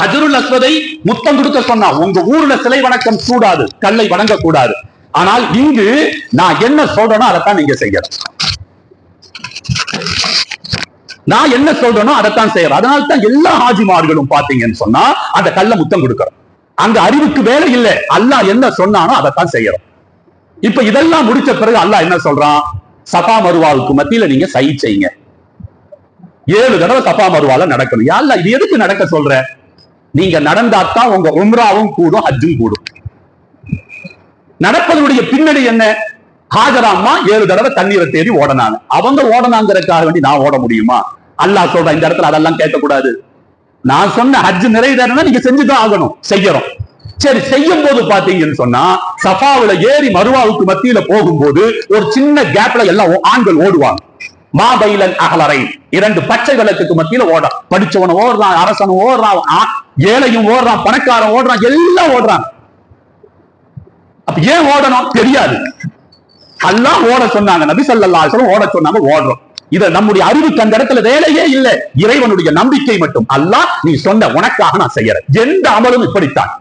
ஹஜருல் அஸ்வதை முத்தம் கொடுக்க சொன்னா உங்க ஊர்ல சிலை வணக்கம் கூடாது கல்லை வணங்க கூடாது ஆனால் இங்கு நான் என்ன சொல்றேனோ அதைத்தான் நீங்க செய்யணும். நான் என்ன சொல்றேனோ அதைத்தான் செய்யறோம் அதனால தான் எல்லா ஹாஜிமார்களும் பாத்தீங்கன்னு சொன்னா அந்த கல்ல முத்தம் கொடுக்கறோம் அங்க அறிவுக்கு வேலை இல்லை. அல்லாஹ் என்ன சொன்னானோ அதைத்தான் செய்யறோம் இப்ப இதெல்லாம் முடிச்ச பிறகு அல்லாஹ் என்ன சொல்றான்? சபா மருவாவுக்கு மத்தியில நீங்க சை செய்யுங்க. ஏழு தடவை சபா மருவால நடக்கணும். யாருல இது எதுக்கு நடக்க சொல்ற? நீங்க நடந்தாத்தான் உங்க உம்ராவும் கூடும் ஹஜ்ஜும் கூடும். நடப்பதனுடைய பின்னணி என்ன? ஹாஜராம்மா ஏழு தடவை தண்ணீரை தேடி ஓடனாங்க. அவங்க ஓடனாங்கிறதுக்காக வேண்டி நான் ஓட முடியுமா? அல்லாஹ் சொல்ற இந்த இடத்துல அதெல்லாம் கேட்கக்கூடாது. நான் சொன்ன ஹஜ் நிறைவேறனா நீங்க செஞ்சுதான் ஆகணும் செய்யறோம். சரி செய்யும் போது பாத்தீங்கன்னு சொன்னா சஃபாவில ஏறி மருவாவுக்கு மத்தியில போகும்போது ஒரு சின்ன கேப்ல எல்லாம் ஆண்கள் ஓடுவாங்க. மாபைலன் அகலரை இரண்டு பச்சை விளக்குக்கு மத்தியில ஓட. படிச்சவன ஓடுறான் அரசன் ஓடுறான் ஏழையும் ஓடுறான் பணக்காரன் ஓடுறான் எல்லாம் ஓடுறான். அப்ப ஏன் ஓடணும்? தெரியாது. எல்லாம் ஓட சொன்னாங்க நபி ஸல்லல்லாஹு அலைஹி ஓட சொன்னாங்க ஓடுறோம். இத நம்முடைய அறிவுக்கு அந்த இடத்துல வேலையே இல்லை. இறைவனுடைய நம்பிக்கை மட்டும். அல்லாஹ் நீ சொன்ன உனக்காக நான் செய்யறேன். எந்த அமலும் இப்படித்தான்.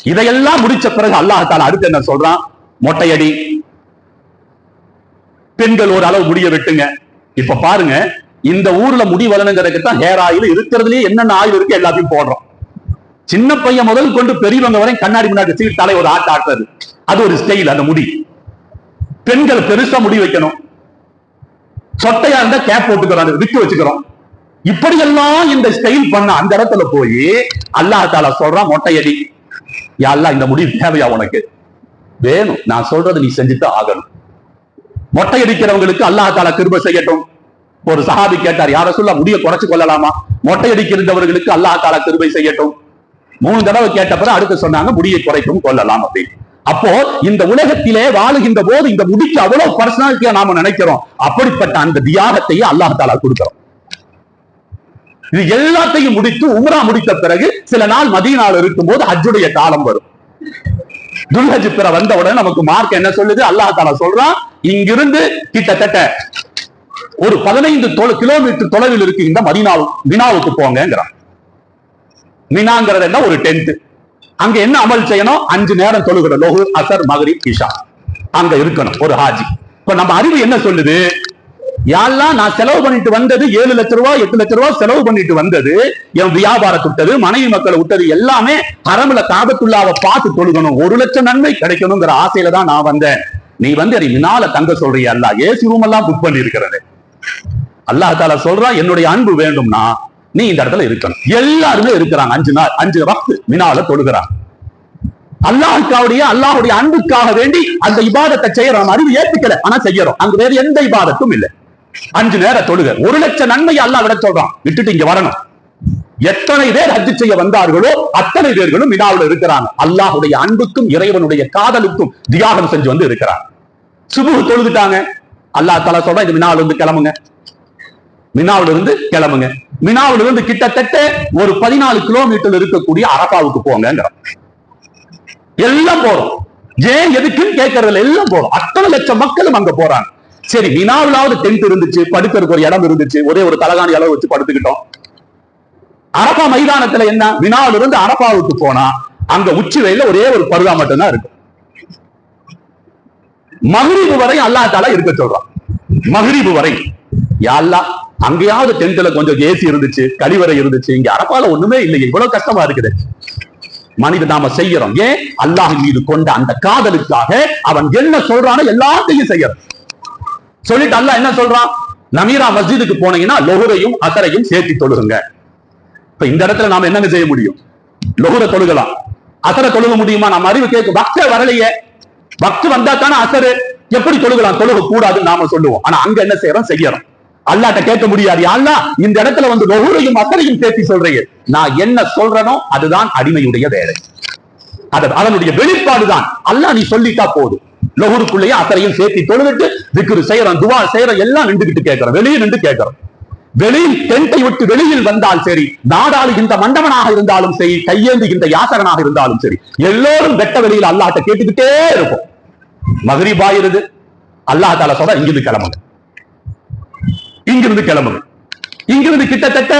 இதையெல்லாம் முடிச்ச பிறகு அல்லாஹ் அடுத்து என்ன சொல்றான்? மொட்டையடி. பெண்கள் ஒரு அளவு முடிய வெட்டுங்க. இப்ப பாருங்க இந்த ஊர்ல முடி வளனுங்கிறதுக்கு தான் ஹேர் ஆயில் இருக்கிறதுலயே என்னென்ன ஆயில் இருக்கு எல்லாத்தையும் போடுறோம். சின்ன பையன் முதல் கொண்டு பெரியவங்க வரை கண்ணாடி முன்னாடி வச்சுக்கிட்டு தலை ஒரு ஆட்ட ஆட்டுறது. அது ஒரு ஸ்டைல் அந்த முடி. பெண்கள் பெருசா முடி வைக்கணும். சொட்டையா இருந்தா கேப் போட்டுக்கிறோம் விட்டு வச்சுக்கிறோம். இப்படியெல்லாம் இந்த ஸ்டைல் பண்ண அந்த இடத்துல போய் அல்லாஹ் தாலா சொல்றான் மொட்டையடி. யா இந்த முடி தேவையா உனக்கு? வேணும். நான் சொல்றது நீ செஞ்சுட்டு ஆகணும். மொட்டை அடிக்கிறவங்களுக்கு அல்லாஹ் தாலா கிருப செய்யட்டும். ஒரு சஹாபி கேட்டார் யார சொல்ல முடிய குறைச்சு கொள்ளலாமா? மொட்டை அடிக்கிறவர்களுக்கு அல்லாஹ் தாலா கிருபை செய்யட்டும். மூணு தடவை கேட்ட பிறகு அடுத்து சொன்னாங்க முடியை குறைக்கும் கொள்ளலாம் அப்படின்னு. அப்போ இந்த உலகத்திலே வாழுகின்ற போது இந்த முடிக்கு அவ்வளவு பர்சனாலிட்டியா நாம நினைக்கிறோம். அப்படிப்பட்ட அந்த தியாகத்தையே அல்லாஹ் தாலா கொடுக்கிறோம். இது எல்லாத்தையும் முடித்து உம்ரா முடித்த பிறகு சில நாள் மதியனால இருக்கும் போது ஹஜ்ஜுடைய காலம் வரும். துல்ஹஜ் பிற வந்த உடனே நமக்கு மார்க் என்ன சொல்லுது? அல்லாஹ் தாலா சொல்றான் இங்கிருந்து கிட்டத்தட்ட ஒரு பதினைந்து தொலை கிலோமீட்டர் தொலைவில் இருக்கின்ற மதினாவு வினாவுக்கு போங்கிறான் மினாங்கிறது என்ன? ஒரு டென்த் அங்க என்ன அமல் செய்யணும்? அஞ்சு நேரம் தொழுகிற லோகு அசர் மகரிப் இஷா. அங்க இருக்கணும் ஒரு ஹாஜி. இப்ப நம்ம அறிவு என்ன சொல்லுது? யாரெல்லாம் நான் செலவு பண்ணிட்டு வந்தது ஏழு லட்ச ரூபாய் எட்டு லட்ச ரூபாய் செலவு பண்ணிட்டு வந்தது என் வியாபாரத்தை விட்டது மனைவி மக்களை விட்டது எல்லாமே ஹரமுல காபத்துள்ளாவை பார்த்து தொழுகணும். ஒரு லட்சம் நன்மை கிடைக்கணுங்கிற ஆசையில தான் நான் வந்தேன். நீ வந்து அதை மினால தங்க சொல்றிய அல்ல. ஏசி ரூம் எல்லாம் புக் பண்ணி இருக்கிறது அல்லாஹ் சொல்றா என்னுடைய அன்பு வேண்டும்னா நீ இந்த இடத்துல இருக்கணும். எல்லாருமே இருக்கிறாங்க. அஞ்சு நாள் அஞ்சு வக்து மினால தொழுகிறாங்க. அல்லாஹுக்காவுடைய அல்லாஹுடைய அன்புக்காக வேண்டி அந்த இபாதத்தை செய்யறோம் அறிவு ஏத்துக்கல. ஆனா செய்யறோம். அங்க வேற எந்த இபாதத்தும் இல்லை. அஞ்சு நேர தொழுக. ஒரு லட்சம் நன்மையை அல்லாஹ் விட சொல்றான். விட்டுட்டு இங்க வரணும். எத்தனை பேர் ஹஜ் செய்ய வந்தார்களோ அத்தனை பேர்களும் மினாவுல இருக்கிறாங்க. அல்லாஹுடைய அன்புக்கும் இறைவனுடைய காதலுக்கும் தியாகம் செஞ்சு வந்து இருக்கிறாங்க. சுபுகு தொழுதுட்டாங்க. அல்லாஹ் தலா சொல்றா இந்த மினாவுல இருந்து கிளம்புங்க. மினாவுல இருந்து கிளம்புங்க. மினாவுல இருந்து கிட்டத்தட்ட ஒரு பதினாலு கிலோமீட்டர் இருக்கக்கூடிய அரபாவுக்கு போங்க எல்லாம் போறோம். ஏன் எதுக்குன்னு கேட்கறதுல எல்லாம் போறோம். அத்தனை லட்சம் மக்களும் அங்க போறாங்க. சரி மினாவிலாவது டென்ட் இருந்துச்சு படுக்கிறதுக்கு ஒரு இடம் இருந்துச்சு ஒரே ஒரு தலகாணி அளவு வச்சு படுத்துக்கிட்டோம். அரபா மைதானத்துல என்ன? வினாவில இருந்து அரபாவுக்கு போனா அங்க உச்சி வெயில ஒரே ஒரு பருதா மட்டும்தான் இருக்கும். மகரீபு வரை அல்லா தாலா இருக்க சொல்றான். மகரீபு வரை. யாழ்லா அங்கேயாவது டென்ட்ல கொஞ்சம் ஏசி இருந்துச்சு கழிவறை இருந்துச்சு இங்க அரப்பால ஒண்ணுமே இல்லை இவ்வளவு கஷ்டமா இருக்குது. மனித நாம செய்யறோம். ஏன்? அல்லாஹ் மீது கொண்ட அந்த காதலுக்காக அவன் என்ன சொல்றானோ எல்லாத்தையும் செய்யறோம் சொல்லிட்டு அல்லாஹ் என்ன சொல்றான்? நமீரா மஸ்ஜிதுக்கு போனீங்கன்னா லொகுரையும் அசரையும் சேர்த்து தொழுகுங்க. இப்ப இந்த இடத்துல நாம என்னங்க செய்ய முடியும்? லொகுர தொழுகலாம். அசரை தொழுக முடியுமா? நம்ம அறிவு கேட்கும். பக்த வரலையே. பக்து வந்தா தானே அசரு. எப்படி தொழுகலாம்? தொழுக கூடாதுன்னு நாம சொல்லுவோம். ஆனா அங்க என்ன செய்யறோம்? செய்யறோம். அல்லாட்ட கேட்க முடியாது. அல்லா இந்த இடத்துல வந்து லொஹுரையும் அத்தனையும் சேர்த்து சொல்றீங்க. நான் என்ன சொல்றனோ அதுதான் அடிமையுடைய வேலை. அது அதனுடைய வெளிப்பாடுதான். அல்லாஹ் நீ சொல்லிட்டா போதும். லொஹுருக்குள்ளேயே அத்தனையும் சேர்த்து தொழுதுட்டு திக்ரு செய்யறோம் துவா செய்யறோம் எல்லாம் நின்றுகிட்டு கேட்கிறோம். வெளியே நின்று கேட்கிறோம். வெளியில் டென்ட்டை விட்டு வெளியில் வந்தால் சரி நாடாளுகின்ற மண்டபனாக இருந்தாலும் சரி கையேந்துகின்ற யாசகனாக இருந்தாலும் சரி எல்லோரும் வெட்ட வெளியில் அல்லாட்ட கேட்டுக்கிட்டே இருக்கும் மகரிப் பாயிருது அல்லாஹ் தாலா சொல்ற இங்கிருந்து கிளம்புங்க. இங்கிருந்து கிளம்புங்க. இங்கிருந்து கிட்டத்தட்ட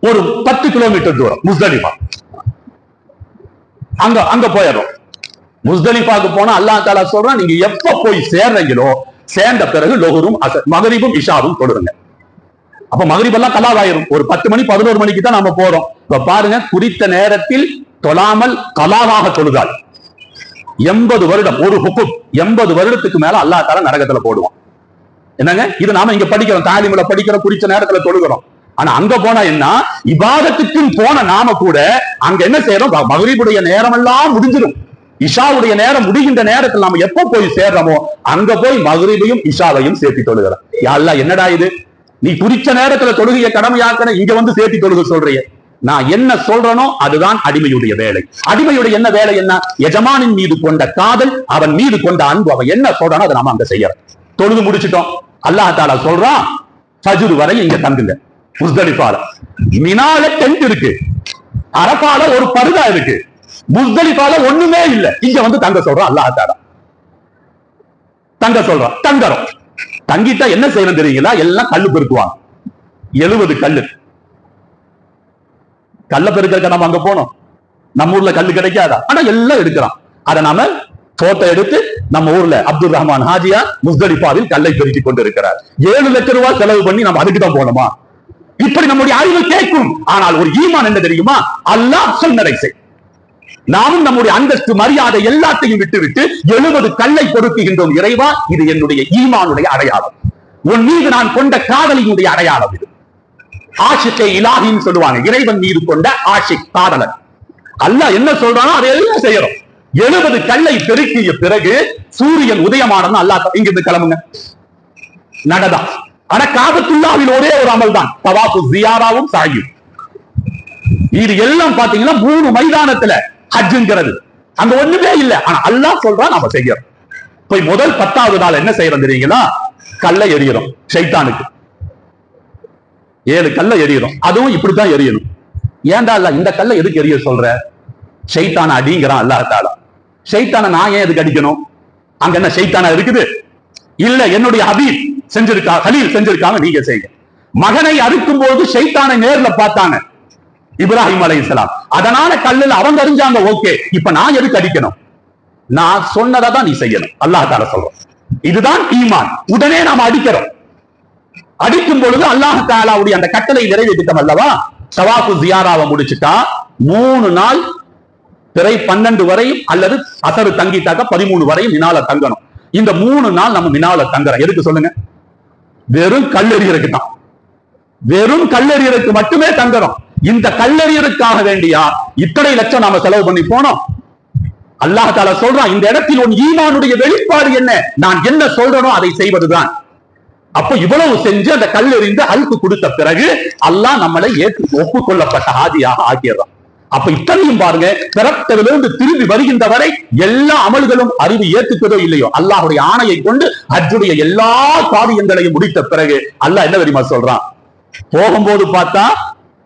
ஒரு பத்து கிலோமீட்டர் தூரம் முஸ்தலிஃபா. அங்க அங்க போயிடும் முஸ்தலிஃபாக்கு போனா அல்லாஹ் தாலா சொல்றான் நீங்க எப்ப போய் சேர்றீங்களோ சேர்ந்த பிறகு லோகரும் அச- மகரிபும் இஷாவும் தொழுதுங்க அப்ப மகரிப் எல்லாம் கலாவாயிரும். ஒரு பத்து மணி பதினோரு மணிக்கு தான் நம்ம போறோம். இப்ப பாருங்க குறித்த நேரத்தில் தொழாமல் கலாவாக தொழுதால் எண்பது வருடம் ஒரு ஹுக்கும் எண்பது வருடத்துக்கு மேல அல்லாஹ் தாலா நரகத்துல போடுவான். என்னங்க? இது நாம இங்க படிக்கிறோம். தாலிமுல படிக்கிறோம் குறிச்ச நேரத்துல தொழுகிறோம். ஆனா அங்க போனா என்ன? இபாதத்துக்கும் போன நாம கூட அங்க என்ன செய்யறோம் மகரீபுடைய நேரம் எல்லாம் முடிஞ்சிடும் இஷாவுடைய நேரம் முடிகின்ற நேரத்தில் நாம எப்ப போய் சேர்றோமோ அங்க போய் மகரீபையும் இஷாவையும் சேர்த்து தொழுகிறோம். யா என்னடா இது? நீ குறிச்ச நேரத்துல தொழுகைய கடமையாக்கன இங்க வந்து சேர்த்து தொழுக சொல்றிய. நான் என்ன சொல்றனோ அதுதான் அடிமையுடைய வேலை. அடிமையுடைய என்ன வேலை என்ன? எஜமானின் மீது கொண்ட காதல் அவன் மீது கொண்ட அன்பு அவன் என்ன சொல்றானோ அதை நாம அங்க செய்யறோம். தொழுது முடிச்சிட்டோம். அல்லாஹ் தாலா சொல்றான் ஃபஜ்ர் வரை இங்க தங்குங்க. முஸ்தலிஃபால. மினால டென்ட் இருக்கு. அரபால ஒரு பருதா இருக்கு. முஸ்தலிஃபால ஒண்ணுமே இல்ல. இங்க வந்து தங்க சொல்றான் அல்லாஹ் தாலா. தங்க சொல்றான் தங்கறோம். தங்கிட்டா என்ன செய்யணும் தெரியுங்களா? எல்லாம் கல்லு பெருக்குவாங்க. எழுபது கல்லு. கல்ல பெருக்க நம்ம அங்க போனோம் நம்ம ஊர்ல கல்லு கிடைக்காதா? ஆனா எல்லாம் எடுக்கிறான் அதை நாம போட்டோ எடுத்து நம்ம ஊர்ல அப்துல் ரஹ்மான் ஹாஜியா முஸ்தலிபாவில் கல்லை பெருக்கிக் கொண்டிருக்கிறார். ஏழு லட்சம் ரூபாய் செலவு பண்ணி நம்ம அதுக்கு தான் போனோமா இப்படி நம்முடைய அறிவு கேட்கும். ஆனால் ஒரு ஈமான் என்ன தெரியுமா? அல்லாஹ் சொன்னதை செய். நாமும் நம்முடைய அந்தஸ்து மரியாதை எல்லாத்தையும் விட்டுவிட்டு எழுபது கல்லை கொடுக்குகின்றோம் இறைவா இது என்னுடைய ஈமானுடைய அடையாளம். உன் மீது நான் கொண்ட காதலியுடைய அடையாளம் இது. ஆஷிக்கை இலாகின்னு சொல்லுவாங்க. இறைவன் மீது கொண்ட ஆஷிக் காதலன். அல்லாஹ் என்ன சொல்றானோ அதையெல்லாம் செய்யறோம் எழுபது கல்லை பெருக்கிய பிறகு சூரியன் உதயமானது அல்லாஹ் இங்கிருந்து கிளம்புங்க. நடதா. ஆனா காபத்துல்லாவில் ஒரே ஒரு அமல் தான் தவாப்பு ஜியாராவும் சாயும் இது எல்லாம் பாத்தீங்கன்னா மூணு மைதானத்துல ஹஜ்ஜுங்கிறது. அங்க ஒண்ணுமே இல்ல. ஆனா அல்லாஹ் சொல்றான் நாம செய்யறோம். போய் முதல் பத்தாவது நாள் என்ன செய்யறோம் தெரியுங்களா? கல்லை எறியறோம். ஷைத்தானுக்கு. ஏழு கல்லை எறியறோம். அதுவும் இப்படித்தான் எரியணும் ஏன்டா இல்ல இந்த கல்லை எதுக்கு எரிய சொல்ற? ஷைத்தான அடிங்கிறான் அல்லாஹ் தாலா ஷைத்தான நான் ஏன் எதுக்கு அடிக்கணும்? அங்க என்ன ஷைத்தானா இருக்குது? இல்ல என்னுடைய ஹபீப் செஞ்சிருக்கா ஹலீல் செஞ்சிருக்காங்க நீங்க செய்யுங்க. மகனை அறுக்கும் போது ஷைத்தானை நேர்ல பார்த்தாங்க. இப்ராஹிம் அலைஹிஸ்ஸலாம் அதனால கல்லுல அவங்க அறிஞ்சாங்க ஓகே. இப்ப நான் எதுக்கு அடிக்கணும்? நான் சொன்னதை தான் நீ செய்யணும். அல்லாஹ் தால சொல்றோம் இதுதான் ஈமான். உடனே நாம அடிக்கிறோம். அடிக்கும் பொழுது அல்லாஹ் தாலாவுடைய அந்த கட்டளை நிறைவேற்றிட்டோம் அல்லவா? சவாஃபு ஜியாராவை முடிச்சுட்டா மூணு நாள் பிறை பன்னெண்டு வரையும் அல்லது அசரு தங்கிட்டாக்க பதிமூணு வரையும் மினால தங்கணும். இந்த மூணு நாள் நம்ம மினால தங்குறோம் எதுக்கு சொல்லுங்க? வெறும் கல்லெறியருக்கு தான் வெறும் கல்லெறியருக்கு மட்டுமே தங்குறோம் இந்த கல்லறியருக்காக வேண்டியா? இத்தனை லட்சம் நாம செலவு பண்ணி போனோம். அல்லாஹ் சொல்றான் இந்த இடத்தில் உன் ஈமானுடைய வெளிப்பாடு என்ன? நான் என்ன சொல்றனோ அதை செய்வதுதான். அப்ப இவ்வளவு செஞ்சு அந்த கல்லெறிந்து அழுக்கு கொடுத்த பிறகு அல்லாஹ் நம்மளை ஏற்று ஒப்புக்கொள்ளப்பட்ட ஆதியாக ஆகியதான் அப்ப இத்தனையும் பாருங்க பிறத்ததிலிருந்து திரும்பி வருகின்ற வரை எல்லா அமல்களும் அறிவு ஏத்துக்கிறதோ இல்லையோ? அல்லாஹுடைய ஆணையை கொண்டு அஜுடைய எல்லா காரியங்களையும் முடித்த பிறகு அல்லாஹ் என்ன தெரியுமா சொல்றான்? போகும்போது பார்த்தா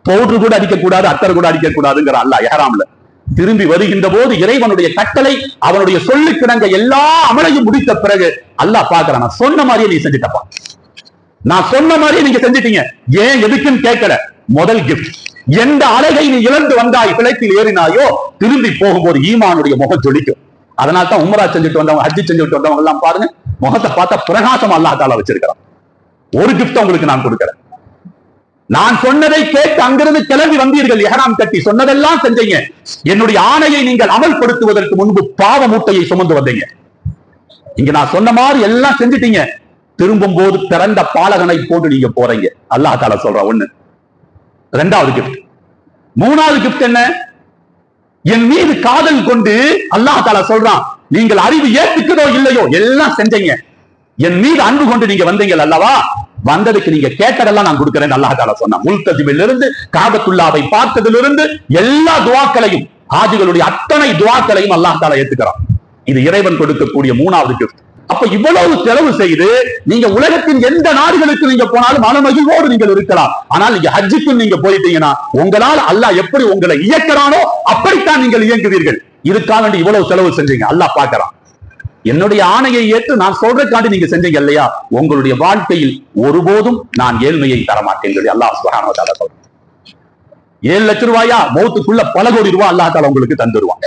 பவுடர் கூட அடிக்கக்கூடாது அத்தர் கூட அடிக்கக்கூடாதுங்கிற அல்லா அல்லாஹ் திரும்பி வருகின்ற போது இறைவனுடைய கட்டளை அவனுடைய சொல்லு கிடங்க எல்லா அமலையும் முடித்த பிறகு அல்லாஹ் பாக்குறான் நான் சொன்ன மாதிரியே நீ செஞ்சுட்டப்பா. நான் சொன்ன மாதிரியே நீங்க செஞ்சிட்டீங்க. ஏன் எதுக்குன்னு கேட்கல. முதல் கிஃப்ட் எந்த அழகை நீ இழந்து வந்தாய் பிழைப்பில் ஏறினாயோ திரும்பி போகும்போது ஈமானுடைய முகம் ஜொலிக்கும். அதனால தான் உமரா செஞ்சுட்டு வந்தவங்க ஹஜ்ஜி செஞ்சுட்டு வந்தவங்க எல்லாம் பாருங்க முகத்தை பார்த்தா பிரகாசம் அல்லாஹ் வச்சிருக்கிறான். ஒரு கிஃப்ட் உங்களுக்கு நான் கொடுக்கிறேன். நான் சொன்னதை கேட்டு அங்கிருந்து கிளம்பி வந்தீர்கள் எஹராம் கட்டி. சொன்னதெல்லாம் செஞ்சீங்க. என்னுடைய ஆணையை நீங்கள் அமல்படுத்துவதற்கு முன்பு பாவ மூட்டையை சுமந்து வந்தீங்க. இங்க நான் சொன்ன மாதிரி எல்லாம் செஞ்சிட்டீங்க. திரும்பும் போது பிறந்த பாலகனை போட்டு நீங்க போறீங்க. அல்லாஹ் சொல்ற ஒண்ணு. ரெண்டாவது கிஃப்ட் மூணாவது கிஃப்ட் என்ன? என் மீது காதல் கொண்டு அல்லாஹ் தாலா சொல்றான் நீங்கள் அறிவு ஏத்துக்குதோ இல்லையோ? எல்லாம் செஞ்சீங்க. என் மீது அன்பு கொண்டு நீங்க வந்தீங்க அல்லவா? வந்ததுக்கு நீங்க கேட்டதெல்லாம் நான் கொடுக்கிறேன் அல்லாஹ் தாலா சொன்னான். முல்தஜிமில் இருந்து காபத்துல்லாவை பார்த்ததிலிருந்து எல்லா துவாக்களையும் ஆஜிகளுடைய அத்தனை துவாக்களையும் அல்லாஹ் தாலா ஏத்துக்கிறான். இது இறைவன் கொடுக்கக்கூடிய மூணாவது கிஃப்ட் அப்ப இவ்வளவு செலவு செய்து நீங்க உலகத்தின் எந்த நாடுகளுக்கு நீங்க போனாலும் மனமகிழ்வோடு நீங்கள் இருக்கலாம். ஆனால் நீங்க ஹஜ்ஜுக்கு நீங்க போயிட்டீங்கன்னா உங்களால் அல்லாஹ் எப்படி உங்களை இயக்கிறானோ அப்படித்தான் நீங்கள் இயங்குவீர்கள். இதுக்காக வேண்டி இவ்வளவு செலவு செஞ்சீங்க. அல்லாஹ் பாக்குறான் என்னுடைய ஆணையை ஏற்று நான் சொல்றதுக்காண்டி நீங்க செஞ்சீங்க இல்லையா? உங்களுடைய வாழ்க்கையில் ஒருபோதும் நான் ஏழ்மையை தரமாட்டேன் சொல்லி அல்லாஹ் சுப்ஹானஹு ஏழு லட்சம் ரூபாயா? மௌத்துக்குள்ள பல கோடி ரூபாய் அல்லா தால உங்களுக்கு தந்துருவான்.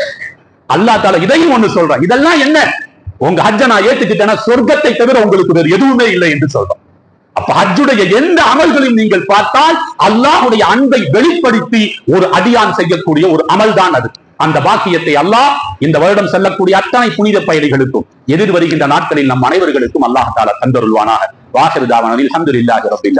அல்லா தால இதையும் ஒண்ணு சொல்றான். இதெல்லாம் என்ன? உங்க ஹஜ்ஜ நான் ஏத்துக்கிட்டேன்னா சொர்க்கத்தை தவிர உங்களுக்கு வேறு எதுவுமே இல்லை என்று சொல்றோம். அப்ப ஹஜ்ஜுடைய எந்த அமல்களையும் நீங்கள் பார்த்தால் அல்லாஹ்வுடைய அன்பை வெளிப்படுத்தி ஒரு அடியான் செய்யக்கூடிய ஒரு அமல் தான் அது. அந்த பாக்கியத்தை அல்லாஹ் இந்த வருடம் செல்லக்கூடிய அத்தனை புனித பயணிகளுக்கும் எதிர் வருகின்ற நாட்களில் நம் அனைவர்களுக்கும் அல்லாஹ் தந்தருள்வானாக. வாசருதாவனில் தாவானில் இல்லாத ரப்பில்